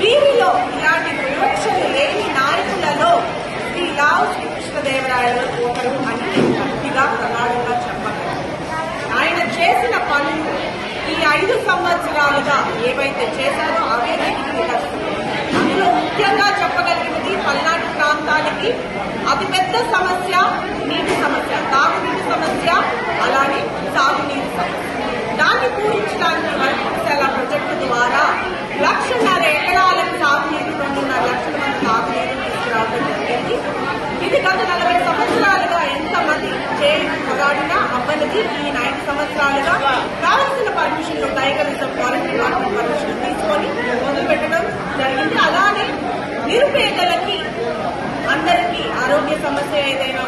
వీరిలో ఇలాంటి వివక్షలు లేని నాయకులలో శ్రీ రావు శ్రీకృష్ణదేవరాయలు ఒకరు వాడిన అబ్బాయిలకి ఈ నైన్ సంవత్సరాలుగా కావాల్సిన పర్మిషన్లు టైగరిజం ఫారెస్ట్ డిపార్ట్మెంట్ పర్మిషన్లు తీసుకొని మొదలు పెట్టడం జరిగింది. అలానే నిరుపేదలకి అందరికీ ఆరోగ్య సమస్య ఏదైనా